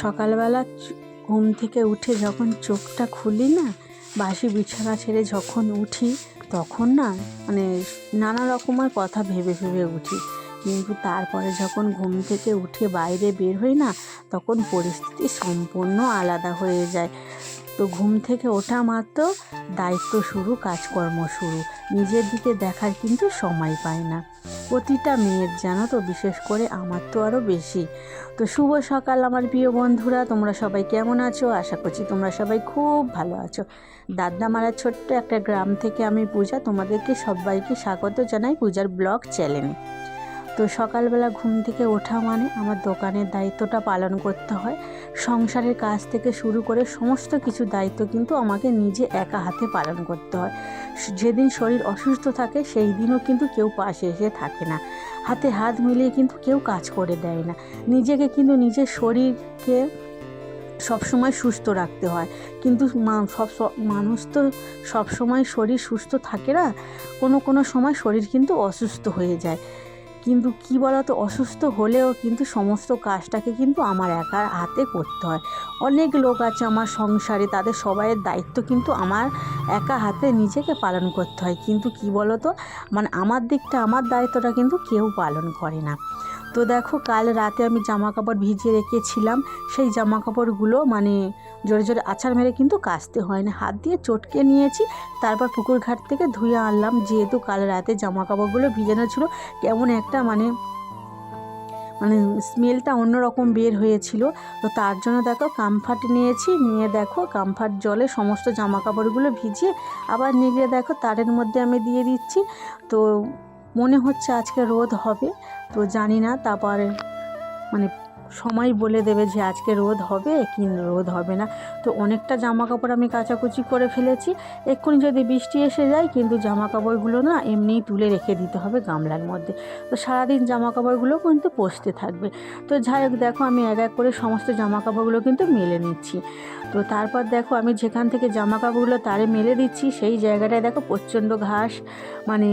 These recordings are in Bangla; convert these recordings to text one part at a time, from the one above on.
সকালবেলা ঘুম থেকে উঠে যখন চোখটা খুলি না, বাসি বিছানা ছেড়ে যখন উঠি, তখন না মানে নানা রকমের কথা ভেবে ভেবে উঠি। কিন্তু তারপরে যখন ঘুম থেকে উঠে বাইরে বের হই না, তখন পরিস্থিতি সম্পূর্ণ আলাদা হয়ে যায়। তো ঘুম থেকে ওঠা মাত্র দায়িত্ব শুরু, কাজকর্ম শুরু। নিজের দিকে দেখার কিন্তু সময় পায় না। প্রতিটা মেয়ের জানো তো, বিশেষ করে আমার তো আরও বেশি। তো শুভ সকাল আমার প্রিয় বন্ধুরা, তোমরা সবাই কেমন আছো? আশা করছি তোমরা সবাই খুব ভালো আছো। দাদনামারা ছোট্ট একটা গ্রাম থেকে আমি পূজা, তোমাদেরকে সবাইকে স্বাগত জানাই পূজার ব্লগ চ্যানেলে। তো সকালবেলা ঘুম থেকে ওঠা মানে আমার দোকানের দায়িত্বটা পালন করতে হয়। সংসারের কাজ থেকে শুরু করে সমস্ত কিছু দায়িত্ব কিন্তু আমাকে নিজে একা হাতে পালন করতে হয়। যেদিন শরীর অসুস্থ থাকে, সেই দিনও কিন্তু কেউ পাশে এসে থাকে না। হাতে হাত মিলিয়ে কিন্তু কেউ কাজ করে দেয় না। নিজেকে কিন্তু নিজের শরীরকে সবসময় সুস্থ রাখতে হয়। কিন্তু সব- মানুষ তো সবসময় শরীর সুস্থ থাকে না। কোনো কোনো সময় শরীর কিন্তু অসুস্থ হয়ে যায়। কিন্তু কি বলতো, অসুস্থ হলেও কিন্তু সমস্ত কাজটাকে কিন্তু আমার একার হাতে করতে হয়। অনেক লোক আছে আমার সংসারে, তাদের সবাইয়ের দায়িত্ব কিন্তু আমার একা হাতে নিজেকে পালন করতে হয়। কিন্তু কি বলতো মানে আমার দিকটা, আমার দায়িত্বটা কিন্তু কেউ পালন করে না। তো দেখো, কাল রাতে আমি জামা কাপড় ভিজিয়ে রেখেছিলাম। সেই জামা কাপড়গুলো মানে জোরে জোরে আছাড় মেরে কিন্তু কাচতে হয় না হাত দিয়ে চটকে নিয়েছি, তারপর পুকুর ঘাট থেকে ধুয়ে আনলাম। যেহেতু কাল রাতে জামা কাপড়গুলো ভিজানো ছিল, কেমন একটা মানে মানে স্মেলটা অন্যরকম বের হয়েছিল। তো তার জন্য দেখো, কামফাট নিয়েছি, নিয়ে দেখো, কামফাট জলে সমস্ত জামা কাপড়গুলো ভিজিয়ে আবার নিগড়ে দেখো, তারের মধ্যে আমি দিয়ে দিচ্ছি। তো মনে হচ্ছে আজকে রোদ হবে। তো জানি না, তারপরে মানে সময় বলে দেবে যে আজকে রোদ হবে কি রোদ হবে না। তো অনেকটা জামা কাপড় আমি কাচাকুচি করে ফেলেছি। এক্ষুনি যদি বৃষ্টি এসে যায় কিন্তু জামা কাপড়গুলো না এমনিই তুলে রেখে দিতে হবে গামলার মধ্যে। তো সারাদিন জামা কাপড়গুলো কিন্তু পচতে থাকবে। তো যাই হোক, দেখো আমি এক এক করে সমস্ত জামা কাপড়গুলো কিন্তু মেলে নিচ্ছি। তো তারপর দেখো আমি যেখান থেকে জামা কাপড়গুলো তারে মেলে দিচ্ছি সেই জায়গাটায় দেখো প্রচণ্ড ঘাস মানে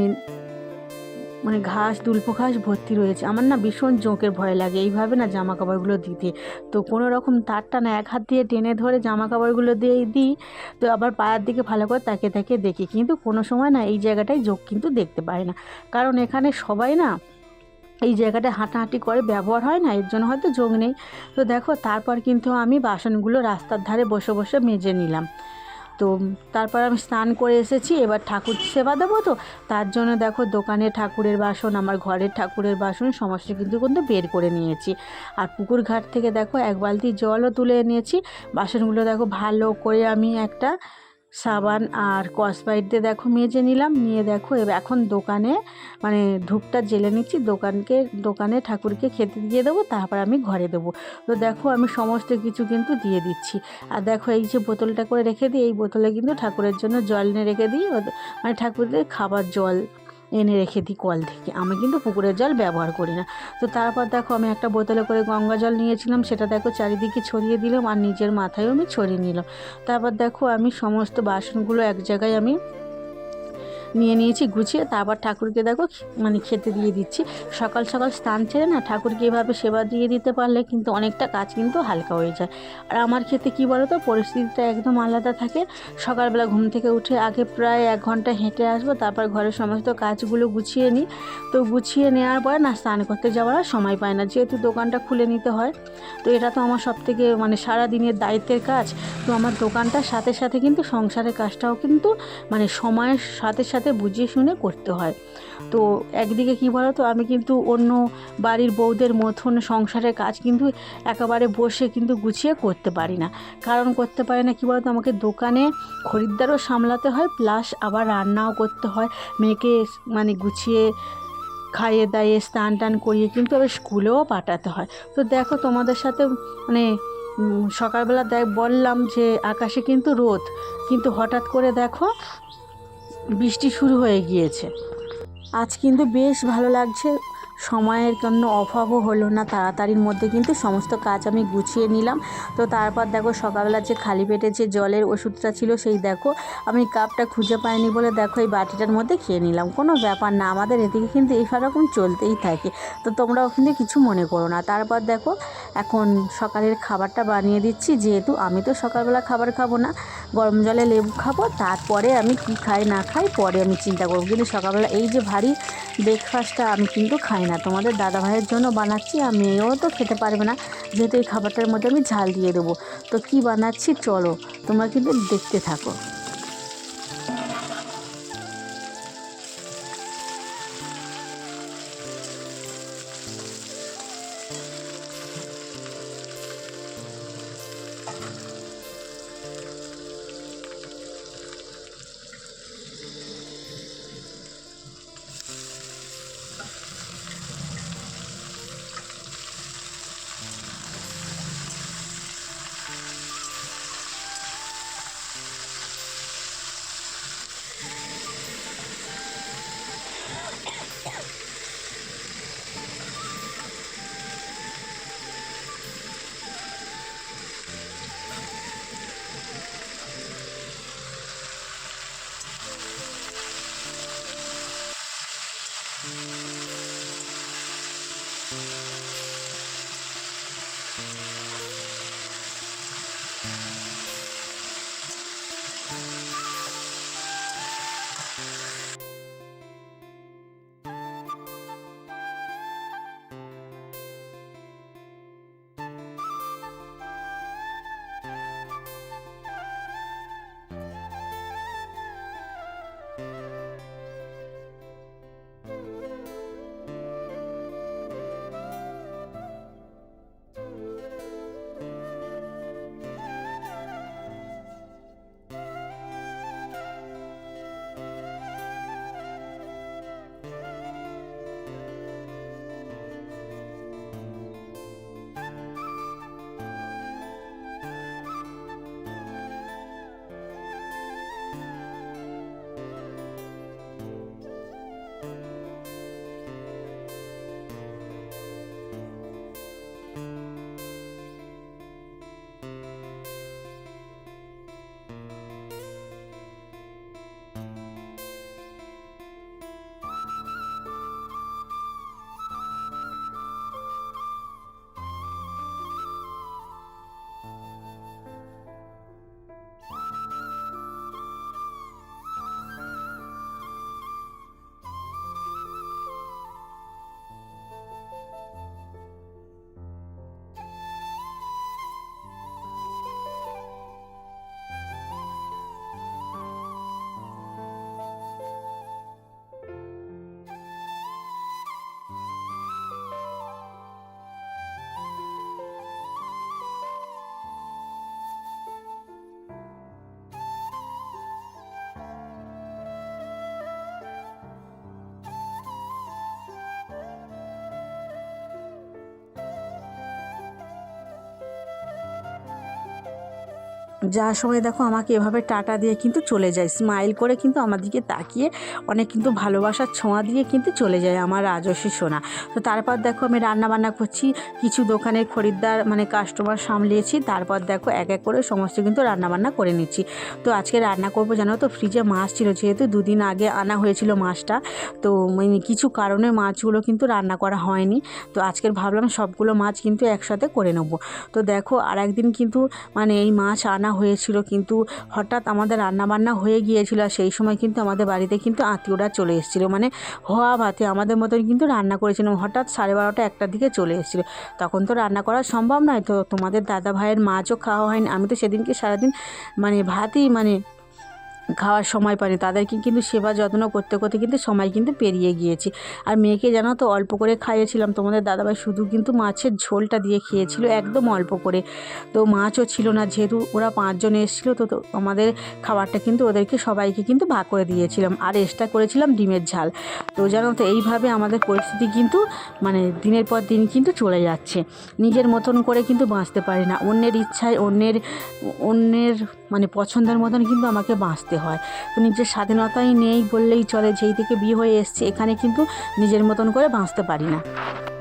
মানে ঘাস দুল্প ঘাস ভর্তি রয়েছে। আমার না ভীষণ জোঁকের ভয় লাগে। এইভাবে না জামা কাপড়গুলো দিতে। তো কোনো রকম তারটা না এক হাত দিয়ে টেনে ধরে জামা কাপড়গুলো দিয়ে দিই। তো আবার পায়ের দিকে ভালো করে তাকে তাকে দেখি। কিন্তু কোনো সময় না এই জায়গাটায় যোগ কিন্তু দেখতে পাই না। কারণ এখানে সবাই না এই জায়গাটা হাঁটাহাঁটি করে, ব্যবহার হয় না। এর জন্য হয়তো যোগ নেই। তো দেখো, তারপর কিন্তু আমি বাসনগুলো রাস্তার ধারে বসে বসে মেজে নিলাম। তো তারপর আমি স্নান করে এসেছি, এবার ঠাকুর সেবা দেবো তো। তার জন্য দেখো দোকানে ঠাকুরের বাসন, আমার ঘরের ঠাকুরের বাসন সমস্ত কিন্তু কিন্তু বের করে নিয়েছি। আর পুকুর ঘাট থেকে দেখো এক বালতি জলও তুলে এনেছি। বাসনগুলো দেখো ভালো করে আমি একটা সাবান আর কসবাইট দিয়ে দেখো মেজে নিলাম। নিয়ে দেখো এখন দোকানে মানে ধূপটা জেলে নিচ্ছি, দোকানকে, দোকানে ঠাকুরকে খেতে দিয়ে দেবো, তারপর আমি ঘরে দেবো। তো দেখো আমি সমস্ত কিছু কিন্তু দিয়ে দিচ্ছি। আর দেখো এই যে বোতলটা করে রেখে দিই, এই বোতলে কিন্তু ঠাকুরের জন্য জল নিয়ে রেখে দিই। মানে ঠাকুরদের খাবার জল। এনে রেখে দিই কল থেকে। আমি কিন্তু পুকুরের জল ব্যবহার করি না। তো তারপর দেখো আমি একটা বোতলে করে গঙ্গা জল নিয়েছিলাম, সেটা দেখো চারিদিকে ছড়িয়ে দিলাম আর নিজের মাথায়ও আমি ছড়িয়ে নিলাম। তারপর দেখো আমি সমস্ত বাসনগুলো এক জায়গায় আমি নিয়ে নিয়েছি, গুছিয়ে তারপর ঠাকুরকে দেখো মানে খেতে দিয়ে দিচ্ছি। সকাল সকাল স্নান ছেড়ে না ঠাকুরকে এভাবে সেবা দিয়ে দিতে পারলে কিন্তু অনেকটা কাজ কিন্তু হালকা হয়ে যায়। আর আমার ক্ষেত্রে কী বলো তো পরিস্থিতিটা একদম আলাদা থাকে। সকালবেলা ঘুম থেকে উঠে আগে প্রায় এক ঘণ্টা হেঁটে আসব, তারপর ঘরের সমস্ত কাজগুলো গুছিয়ে নিই। তো গুছিয়ে নেওয়ার পরে না স্নান করতে যাওয়ার আর সময় পায় না, যেহেতু দোকানটা খুলে নিতে হয়। তো এটা তো আমার সব থেকে মানে সারা দিনের দায়িত্বের কাজ। তো আমার দোকানটার সাথে সাথে কিন্তু সংসারের কাজটাও কিন্তু মানে সময়ের সাথে সাথে বুঝিয়ে শুনে করতে হয়। তো একদিকে কী বলো তো আমি কিন্তু অন্য বাড়ির বউদের মতন সংসারের কাজ কিন্তু একেবারে বসে কিন্তু গুছিয়ে করতে পারি না। কারণ করতে পারি না কী বলতো, আমাকে দোকানে খরিদ্দারও সামলাতে হয় প্লাস আবার রান্নাও করতে হয়। মেয়েকে মানে গুছিয়ে খাইয়ে দাইয়ে স্নান টান করিয়ে কিন্তু আবার স্কুলেও পাঠাতে হয়। তো দেখো তোমাদের সাথে মানে সকালবেলা দেখ বললাম যে আকাশে কিন্তু রোদ, কিন্তু হঠাৎ করে দেখো বৃষ্টি শুরু হয়ে গিয়েছে। আজ কিন্তু বেশ ভালো লাগছে। সময়ের জন্য অভাবও হলো না তাড়াতাড়ির মধ্যে, কিন্তু সমস্ত কাজ আমি গুছিয়ে নিলাম। তো তারপর দেখো সকালবেলা যে খালি পেটে যে জলের ওষুধটা ছিল সেই দেখো, আমি কাপটা খুঁজে পাইনি বলে দেখো এই বাটিটার মধ্যে খেয়ে নিলাম। কোনো ব্যাপার না, আমাদের এদিকে কিন্তু এই রকম চলতেই থাকে। তো তোমরাও কিন্তু কিছু মনে করো না। তারপর দেখো এখন সকালের খাবারটা বানিয়ে দিচ্ছি, যেহেতু আমি তো সকালবেলা খাবার খাব না, গরম জলে লেবু খাব, তারপরে আমি কী খাই না খাই পরে আমি চিন্তা করব। কিন্তু সকালবেলা এই যে ভারী ব্রেকফাস্টটা আমি কিন্তু খাই না। তোমাদের দাদা ভাইয়ের জন্য বানাচ্ছি আমি মেয়েও তো খেতে পারবে না। যেহেতু এই খাবারটার মধ্যে আমি ঝাল দিয়ে দেবো। তো কি বানাচ্ছি চলো, তোমরা কিন্তু দেখতে থাকো। যাওয়ার সময় দেখো আমাকে এভাবে টাটা দিয়ে কিন্তু চলে যায়। স্মাইল করে কিন্তু আমার দিকে তাকিয়ে অনেক কিন্তু ভালোবাসার ছোঁয়া দিয়ে কিন্তু চলে যায় আমার রাজস্বী সোনা। তো তারপর দেখো আমি রান্না বান্না করছি, কিছু দোকানের খরিদ্দার মানে কাস্টমার সামলিয়েছি, তারপর দেখো এক এক করে সমস্ত কিন্তু রান্না বান্না করে নিচ্ছি। তো আজকে রান্না করব জানো তো? ফ্রিজে মাছ ছিল, যেহেতু দুদিন আগে আনা হয়েছিল মাছটা, তো মানে কিছু কারণে মাছগুলো কিন্তু রান্না করা হয়নি। তো আজকের ভাবলাম সবগুলো মাছ কিন্তু একসাথে করে নেব। তো দেখো আর একদিন কিন্তু মানে এই মাছ আনা হয়েছিল, কিন্তু হঠাৎ আমাদের রান্না বান্না হয়ে গিয়েছিল আর সেই সময় কিন্তু আমাদের বাড়িতে কিন্তু আত্মীয়রা চলে এসেছিল। মানে হওয়া ভাতে আমাদের মতন কিন্তু রান্না করেছিলাম হঠাৎ সাড়ে বারোটা একটার দিকে চলে এসেছিল। তখন তো রান্না করা সম্ভব নয় তো তোমাদের দাদা ভাইয়ের মাছও খাওয়া হয়নি। আমি তো সেদিনকে সারাদিন মানে ভাতই মানে খাওয়ার সময় পাইনি তাদেরকে কিন্তু সেবা যত্ন করতে করতে কিন্তু সময় কিন্তু পেরিয়ে গিয়েছি। আর মেয়েকে জানো তো, অল্প করে খাইয়েছিলাম। তোমাদের দাদাভাই শুধু কিন্তু মাছের ঝোলটা দিয়ে খেয়েছিল, একদম অল্প করে। তো মাছও ছিল না, যেহেতু ওরা পাঁচজন এসেছিল, তো আমাদের খাবারটা কিন্তু ওদেরকে সবাইকে কিন্তু ভাগ করে দিয়েছিলাম। আর এক্সট্রা করেছিলাম ডিমের ঝাল। তো জানো তো, এইভাবে আমাদের পরিস্থিতি কিন্তু মানে দিনের পর দিন কিন্তু চলে যাচ্ছে। নিজের মতন করে কিন্তু বাঁচতে পারি না। অন্যের ইচ্ছায় অন্যের অন্যের মানে পছন্দের মতন কিন্তু আমাকে বাঁচতে হয়। তো নিজের স্বাধীনতাই নেই বললেই চলে, যেই থেকে বিয়ে হয়ে এসছে, এখানে কিন্তু নিজের মতন করে বাঁচতে পারি না।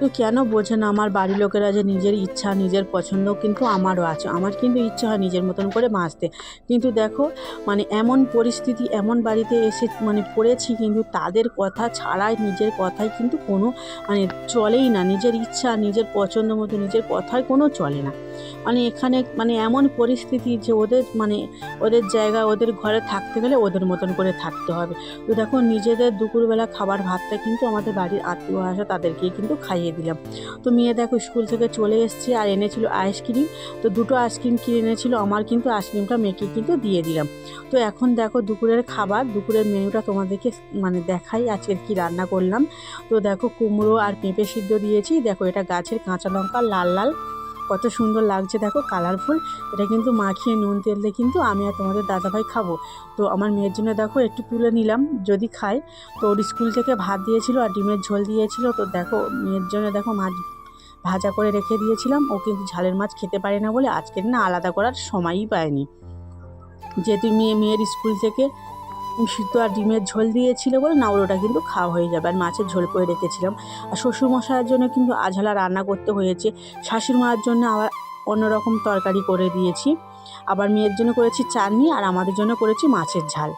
তো কেন বোঝে না, আমার বাড়ির লোকেরা যে নিজের ইচ্ছা, নিজের পছন্দ কিন্তু আমারও আছে। আমার কিন্তু ইচ্ছা হয় নিজের মতন করে বাঁচতে। কিন্তু দেখো মানে এমন পরিস্থিতি, এমন বাড়িতে এসে মানে পড়েছি কিন্তু তাদের কথা ছাড়াই, নিজের কথাই কিন্তু কোনো মানে চলেই না। নিজের ইচ্ছা, নিজের পছন্দ মতো, নিজের কথায় কোনো চলে না। মানে এখানে মানে এমন পরিস্থিতি যে ওদের মানে ওদের জায়গা, ওদের ঘরে থাকতে গেলে ওদের মতন করে থাকতে হবে। তো দেখো, নিজেদের দুপুরবেলা খাবার ভাতটা কিন্তু আমাদের বাড়ির আত্মীয় আসা তাদেরকেই কিন্তু খাইয়ে দিলাম। তো মেয়ে দেখো, স্কুল থেকে চলে এসছে আর এনেছিল আইসক্রিম তো দুটো আইসক্রিম কিনে এনেছিল, আমার কিন্তু আইসক্রিমটা মেয়েকে কিন্তু দিয়ে দিলাম। তো এখন দেখো, দুপুরের খাবার, দুপুরের মেনুটা তোমাদেরকে মানে দেখাই আজকের কি রান্না করলাম। তো দেখো, কুমড়ো আর পেঁপে সিদ্ধ দিয়েছি। দেখো, এটা গাছের কাঁচা লঙ্কা লাল লাল কত সুন্দর লাগছে, দেখো কালারফুল এটা কিন্তু মাখিয়ে নুন তেল দিয়ে কিন্তু আমি আর তোমাদের দাদাভাই খাব। তো আমার মেয়ের জন্য দেখো একটু তুলে নিলাম, যদি খায়। তো ওর স্কুল থেকে ভাত দিয়েছিল আর ডিমের ঝোল দিয়েছিল। তো দেখো মেয়ের জন্য দেখো মাছ ভাজা করে রেখে দিয়েছিলাম। ও কিন্তু ঝালের মাছ খেতে পারে না বলে আজকের না আলাদা করার সময়ই পায়নি। যেহেতু মেয়ে, মেয়ের স্কুল থেকে সিদ্ধ আর ডিমের ঝোল দিয়েছিল বলে না ওটা কিন্তু খাওয়া হয়ে যাবে। আর মাছের ঝোল করে রেখেছিলাম। আর শ্বশুরমশাইয়ের জন্য কিন্তু আঝালা রান্না করতে হয়েছে। শাশুড়ি মার জন্য আবার অন্যরকম তরকারি করে দিয়েছি। আবার মেয়ের জন্য করেছি চাটনি আর আমাদের জন্য করেছি মাছের ঝাল।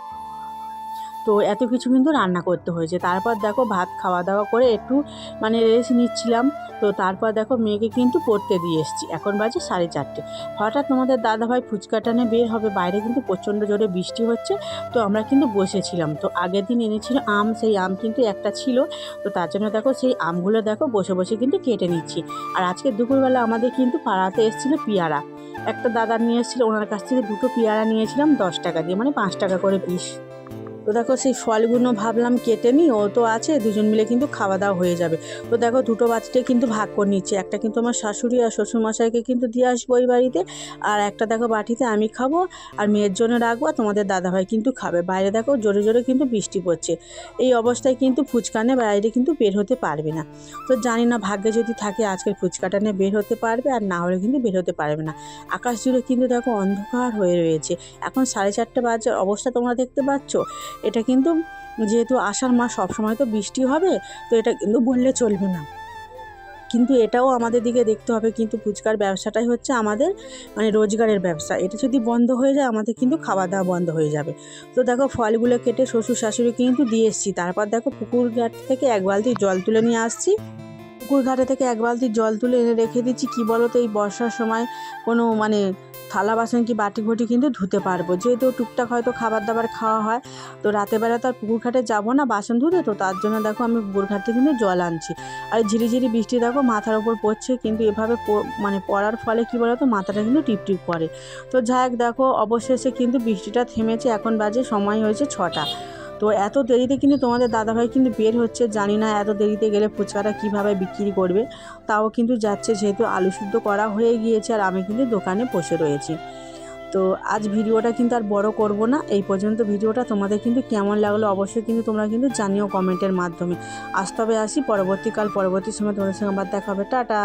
তো এত কিছু কিন্তু রান্না করতে হয়েছে। তারপর দেখো ভাত খাওয়া দাওয়া করে একটু মানে রেস্ট নিচ্ছিলাম। তো তারপর দেখো মেয়েকে কিন্তু পড়তে দিয়ে এসেছি। এখন বাজে সাড়ে চারটে। হঠাৎ তোমাদের দাদাভাই ফুচকা টানে বের হবে। বাইরে কিন্তু প্রচণ্ড জোরে বৃষ্টি হচ্ছে। তো আমরা কিন্তু বসেছিলাম। তো আগের দিন এনেছিল আম। সেই আম কিন্তু একটা ছিল। তো তার জন্য দেখো সেই আমগুলো দেখো বসে বসে কিন্তু কেটে নিচ্ছি। আর আজকে দুপুরবেলা আমাদের কিন্তু পাড়াতে এসেছিল পিয়ারা। একটা দাদা নিয়ে এসেছিল। ওনার কাছ থেকে দুটো পেয়ারা নিয়েছিলাম দশ টাকা দিয়ে। মানে পাঁচ টাকা করে পিস তো দেখো সেই ফলগুলো ভাবলাম কেটে নিই, ও তো আছে, দুজন মিলে কিন্তু খাওয়া দাওয়া হয়ে যাবে। তো দেখো দুটো বাচ্চাটা কিন্তু ভাগ করে নিচ্ছে, একটা কিন্তু আমার শাশুড়ি আর শ্বশুরমশাইকে কিন্তু দিয়ে আসব ওই বাড়িতে, আর একটা দেখো বাটিতে আমি খাব, আর মেয়ের জন্য রাখব, আর তোমাদের দাদাভাই কিন্তু খাবে। বাইরে দেখো জোরে জোরে কিন্তু বৃষ্টি পড়ছে। এই অবস্থায় কিন্তু ফুচকানে বাইরে কিন্তু বের হতে পারবে না। তো জানি না, ভাগ্যে যদি থাকে আজকের ফুচকাটা নিয়ে বের হতে পারবে, আর না হলে কিন্তু বের হতে পারবে না। আকাশ জুড়ে কিন্তু দেখো অন্ধকার হয়ে রয়েছে। এখন সাড়ে চারটে বাজার অবস্থা তোমরা দেখতে পাচ্ছ? এটা কিন্তু যেহেতু আষাঢ় মাস সবসময় তো বৃষ্টি হবে, তো এটা কিন্তু বললে চলবে না। কিন্তু এটাও আমাদের দিকে দেখতে হবে, কিন্তু ফুচকার ব্যবসাটাই হচ্ছে আমাদের মানে রোজগারের ব্যবসা। এটা যদি বন্ধ হয়ে যায়, আমাদের কিন্তু খাওয়া দাওয়া বন্ধ হয়ে যাবে। তো দেখো, ফলগুলো কেটে শ্বশুর শাশুড়ি কিন্তু দিয়ে এসেছি। তারপর দেখো, পুকুর ঘাট থেকে এক বালতি জল তুলে নিয়ে আসছি। পুকুর ঘাটে থেকে এক বালতি জল তুলে এনে রেখে দিচ্ছি। কী বলো তো এই বর্ষার সময় কোনো মানে থালা বাসন কি বাটি ঘটি কিন্তু ধুতে পারব। যেহেতু টুকটাক হয়তো খাবার দাবার খাওয়া হয়, তো রাতেরবেলা তো আর পুকুর ঘাটে যাব না বাসন ধুতে, তো তার জন্য দেখো আমি পুকুর ঘাটতে কিন্তু জল আনছি। আর ঝিরিঝিরি বৃষ্টি দেখো মাথার ওপর পড়ছে, কিন্তু এভাবে মানে পড়ার ফলে কী বলতো, মাথাটা কিন্তু টিপটিপ করে। তো যাই দেখো, অবশেষে কিন্তু বৃষ্টিটা থেমেছে, এখন বাজে সময় হয়েছে ছটা। তো এত দেরিতে কিন্তু তোমাদের দাদাভাই কিন্তু বের হচ্ছে, জানি না এত দেরিতে গেলে ফুচকাটা কীভাবে বিক্রি করবে। তাও কিন্তু যাচ্ছে যেহেতু আলু সিদ্ধ করা হয়ে গিয়েছে আর আমি কিন্তু দোকানে বসে রয়েছি। তো আজ ভিডিওটা কিন্তু আর বড় করব না, এই পর্যন্ত ভিডিওটা তোমাদের কিন্তু কেমন লাগল অবশ্যই কিন্তু তোমরা কিন্তু জানিও কমেন্টের মাধ্যমে। আজ তবে আসি, পরবর্তীকাল, পরবর্তী সময় তোমাদের সঙ্গে আবার দেখা হবে। টাটা!